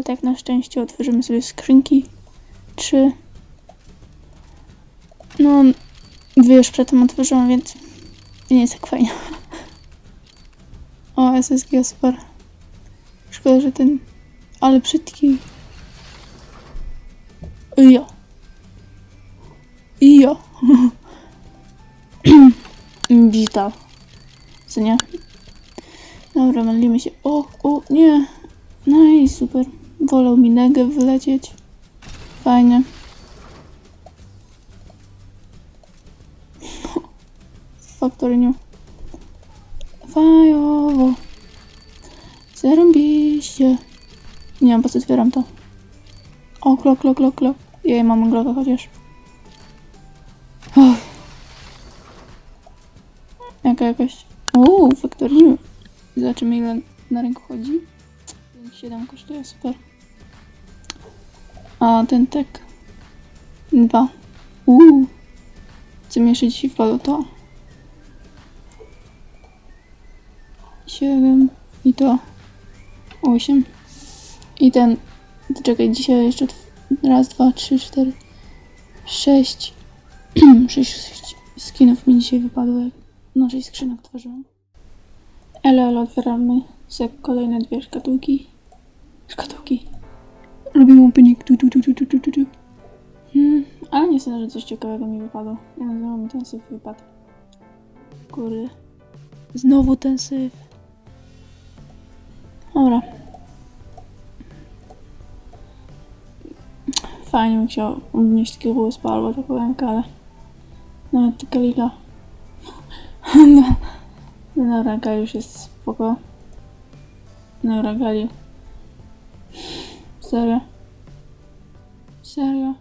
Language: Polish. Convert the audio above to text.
ale tak na szczęście otworzymy sobie skrzynki. Trzy. No, dwie już przedtem otworzyłam, więc nie jest tak fajnie. O, SSG super. Szkoda, że ten... Ale brzydki. Jo. Jo. Witam. Co nie? Dobra, modlimy się. O, o, nie. I super. Wolał mi negę wylecieć. Fajnie. Faktoryniu. Fajowo. Zarąbiście. Nie wiem, po co otwieram to. O, klok, klok, klok, klok. Jej, mam gloka chociaż. Och. Jaka jakaś... Uuu, faktoryniu. Zobaczymy ile na rynku chodzi. 5,7 kosztuje, super. A ten tek. Dwa. Uuu. Co jeszcze dzisiaj wpadło to? Siedem. I to. Osiem. I ten. Czekaj, dzisiaj jeszcze raz, dwa, trzy, cztery. Sześć. sześć, sześć skinów mi dzisiaj wypadło, jak sześć skrzynek tworzyłam. Elo, otwieramy sobie kolejne dwie szkatułki. Szkatułki. Lubimy opening. Tu, tu, tu, tu, tu, tu. Hmm, ale nie sądzę, że coś ciekawego mi wypadło. Ja znowu mi ten syf wypadł. Kurde. Znowu ten syf. Dobra. Fajnie bym chciał unieść takiego USP albo taką MK, ale... Nawet taka lila. no. No, Ragali już jest spoko. No, Ragali. Serio? Serio?